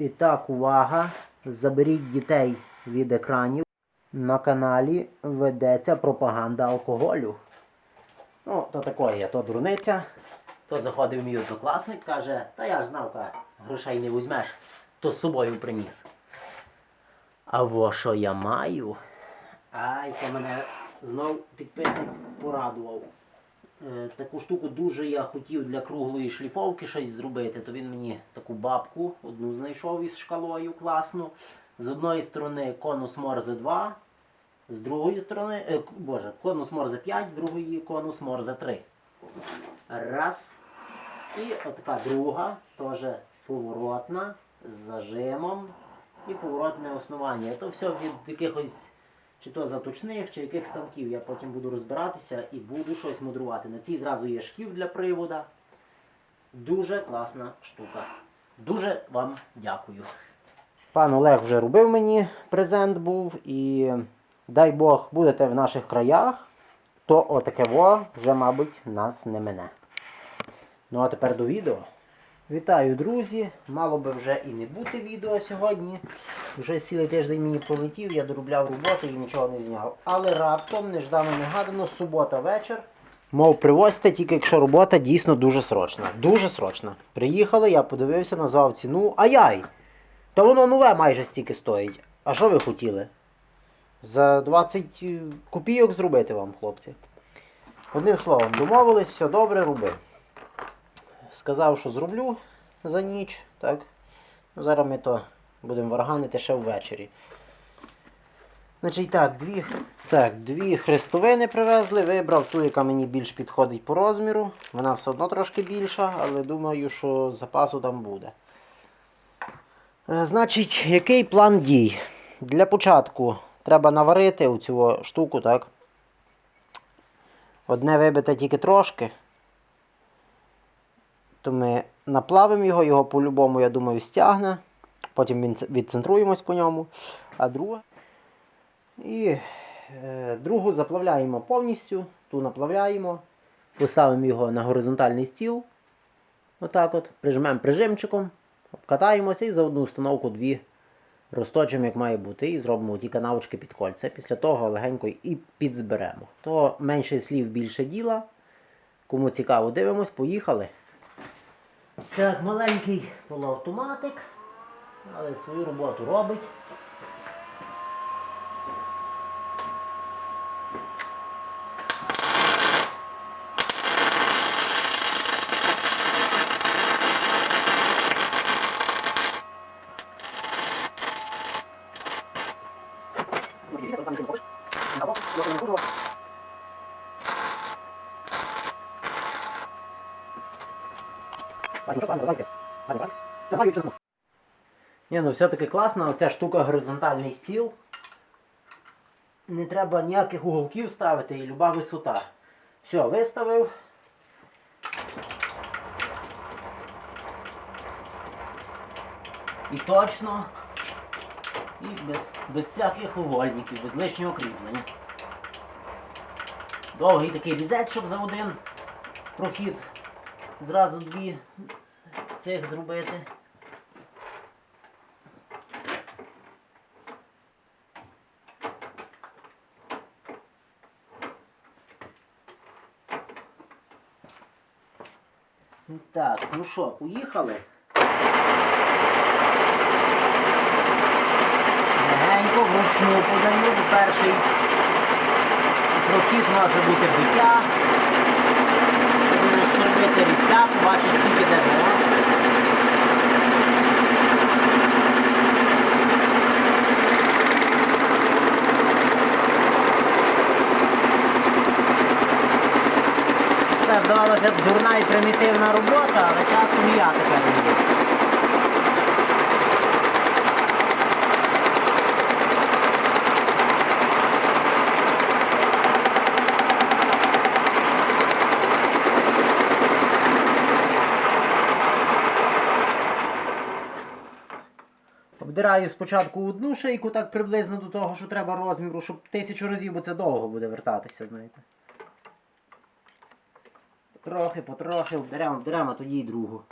І так, увага! Заберіть дітей від екранів. На каналі ведеться пропаганда алкоголю. Ну, то такое, є, то дурниця. То заходив мій однокласник, каже, та я ж знав, каже, грошей не візьмеш, то з собою приніс. А во що я маю? Ай, то мене знов підписник порадував. Е, таку штуку дуже я хотів для круглої шліфовки щось зробити, то він мені таку бабку одну знайшов із шкалою класну. З одної сторони конус Морзе 2, з другої сторони, е, боже, конус Морзе 5, з другої конус Морзе 3. Раз. І отака друга, теж поворотна, з зажимом і поворотне основання. То все від якихось чи то заточних, чи яких ставків. Я потім буду розбиратися і буду щось мудрувати. На цій зразу є шків для привода. Дуже класна штука. Дуже вам дякую. Пан Олег вже робив мені презент був і дай Бог будете в наших краях, то отаке во вже, мабуть, нас не мине. Ну а тепер до відео. Вітаю, друзі! Мало би вже і не бути відео сьогодні. Вже цілий тиждень мені полетів, я доробляв роботу і нічого не зняв. Але раптом, неждано негадано, субота вечір. Мов привозьте, тільки якщо робота дійсно дуже срочна. Дуже срочна. Приїхали, я подивився, назвав ціну. Ай-яй! Та воно нове майже стільки стоїть. А що ви хотіли? За 20 копійок зробити вам, хлопці. Одним словом, домовились, все добре, роби. Сказав, що зроблю за ніч, так? Ну, Зараз ми то будемо варганити ще ввечері. Значить так, дві, так, дві хрестовини привезли, вибрав ту, яка мені більш підходить по розміру. Вона все одно трошки більша, але думаю, що запасу там буде. Е, Значить, який план дій? Для початку треба наварити оцю штуку, так? Одне вибите тільки трошки. То ми наплавимо його, його по-любому, я думаю, стягне. Потім відцентруємось по ньому. А друге. І е, другу заплавляємо повністю, ту наплавляємо, поставимо його на горизонтальний стіл. Отак от, прижмемо прижимчиком, обкатаємося і за одну установку дві розточимо, як має бути, і зробимо ті канавочки під кольця. Після того легенько і підзберемо. То менше слів, більше діла. Кому цікаво, дивимось, поїхали. Так, маленький полуавтоматик, але свою роботу робить. Ні, ну все-таки класна оця штука горизонтальний стіл. Не треба ніяких уголків ставити і люба висота. Все, виставив. І точно. І без, без всяких угольників, без лишнього кріплення. Довгий такий різець, щоб за один прохід зразу дві цих зробити. Так, ну що, поїхали? Легенько, вручну подаю, бо перший прохід може бути биття. Щоб не щербити різця, побачу скільки де було. Це здавалося б дурна і примітивна робота, але часом і я таке роблю. Обдираю спочатку одну шийку, так приблизно до того, що треба розміру, щоб тисячу разів, бо це довго буде вертатися, знаєте. Потрохи, потрохи, беремо, беремо, тоді і другу.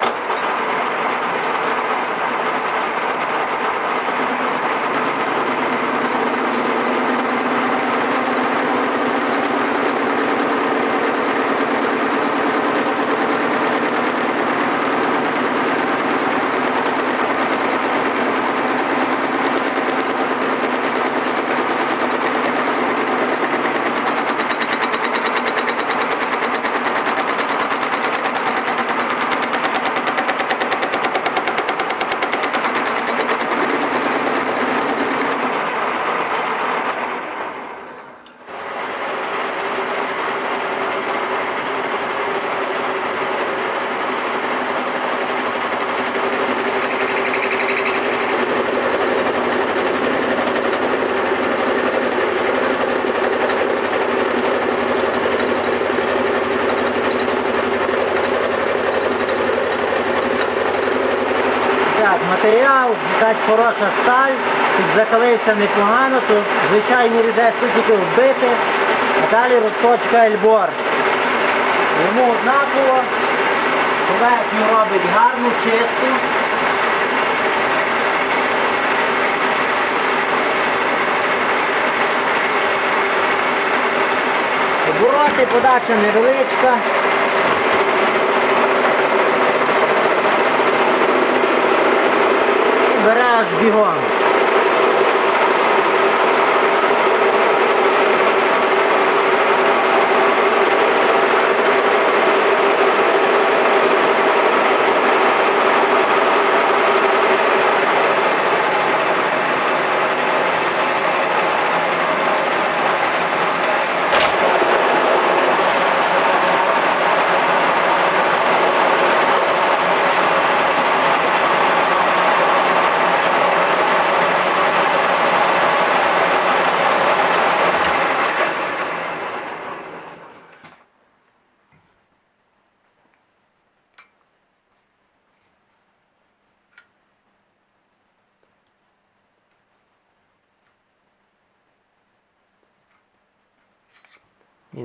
як, матеріал, якась хороша сталь, закалився непогано, то звичайний різець тут тільки вбити, а далі розточка ельбор. Йому однаково, поверхню робить гарну, чисту. Обороти, подача невеличка. І Бере аж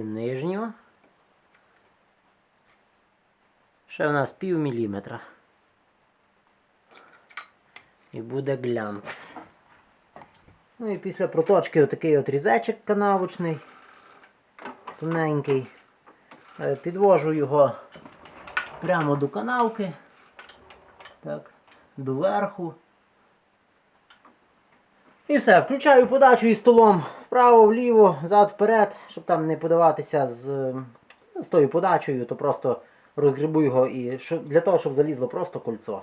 нижню. Ще в нас пів міліметра. І буде глянц. Ну і після проточки отакий от різечок канавочний, тоненький. Е, Підвожу його прямо до канавки. Так, доверху. І все, включаю подачу із столом вправо, вліво, взад, вперед, щоб там не подаватися з, з тою подачею, то просто розгрібу його і для того, щоб залізло просто кольцо.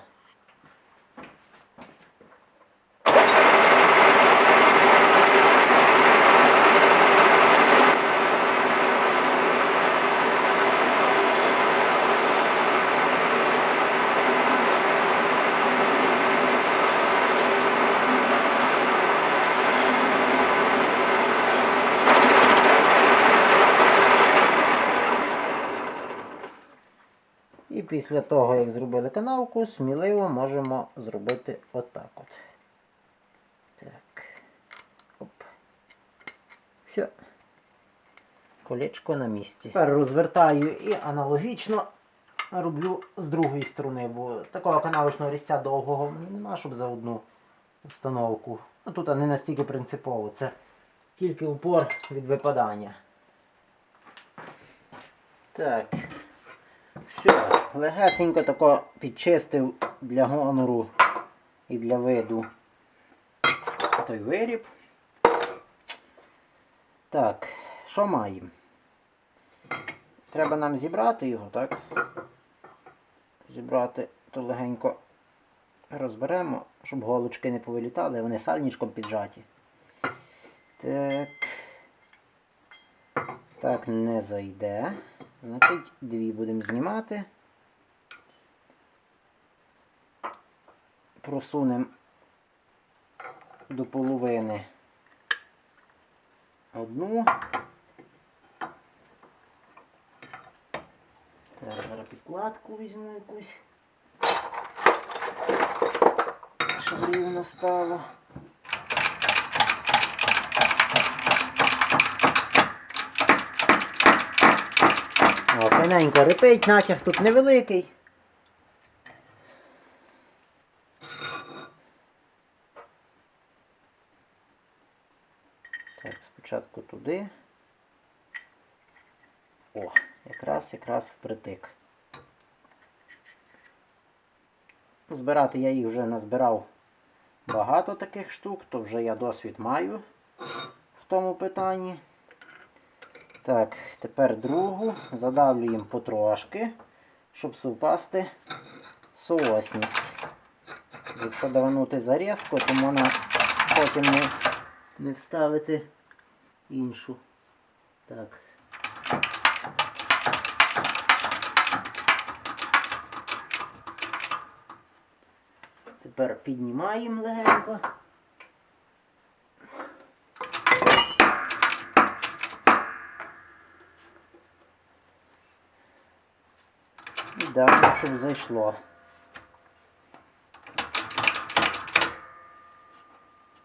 Після того, як зробили канавку, сміливо можемо зробити отак от. Так. Оп. Все. Колечко на місці. Тепер розвертаю і аналогічно роблю з другої сторони, бо такого канавочного різця довгого нема, щоб за одну установку. Ну тут не настільки принципово, це тільки упор від випадання. Так. Все, легесенько тако підчистив для гонору і для виду той виріб. Так, що маємо? Треба нам зібрати його, так? Зібрати, то легенько розберемо, щоб голочки не повилітали, вони сальничком піджаті. Так. Так не зайде. Значить, дві будемо знімати. Просунемо до половини одну. Так, зараз підкладку візьму якусь. Щоб рівно стало. О, файненько репить, натяг тут невеликий. Так, туди. О, якраз якраз впритик. Збирати я їх вже назбирав багато таких штук, то вже я досвід маю в тому питанні. Так, тепер другу задавлюємо потрошки, щоб совпасти соосність. Якщо даванути зарізко, то можна потім не, не вставити іншу. Так. Тепер піднімаємо легенько. І далі, щоб зайшло.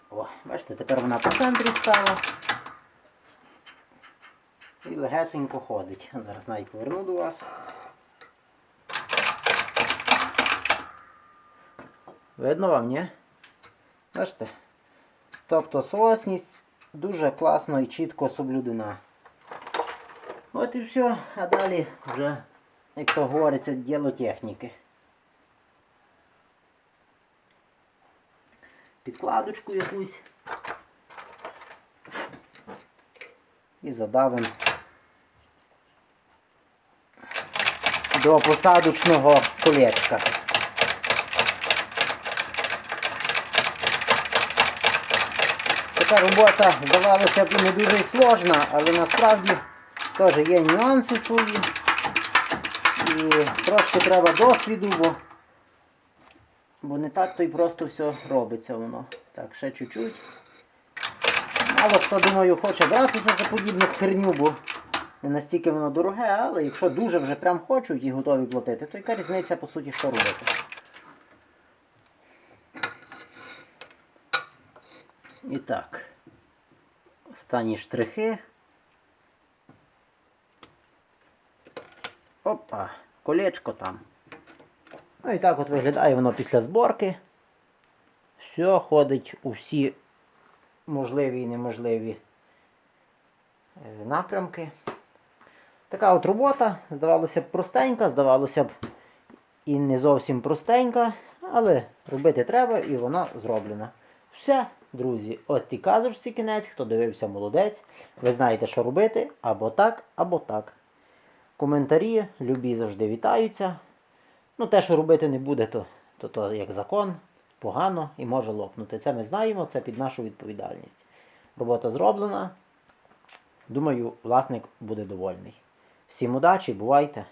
О, бачите, тепер вона по центрі стала. І легесенько ходить. Зараз навіть поверну до вас. Видно вам, ні? Бачите? Тобто соосність дуже класно і чітко соблюдена. От і все, а далі вже, як то говориться, діло техніки. Підкладочку якусь. І задавимо до посадочного колечка. Така робота, здавалося б, не дуже сложна, але насправді теж є нюанси свої. І трошки треба досвіду, бо, бо не так то й просто все робиться воно. Так, ще чуть-чуть. Мало хто, думаю, хоче братися за подібну херню, бо не настільки воно дороге, але якщо дуже вже прям хочуть і готові платити, то яка різниця по суті що робити. І так. Останні штрихи. Опа, колечко там. Ну і так от виглядає воно після зборки. Все ходить у всі можливі і неможливі е, напрямки. Така от робота, здавалося б, простенька, здавалося б, і не зовсім простенька, але робити треба і вона зроблена. Все, друзі, от і казочці кінець, хто дивився, молодець. Ви знаєте, що робити, або так, або так. Коментарі любі завжди вітаються. Ну, те, що робити не буде, то, то, то як закон, погано і може лопнути. Це ми знаємо, це під нашу відповідальність. Робота зроблена. Думаю, власник буде довольний. Всім удачі, бувайте!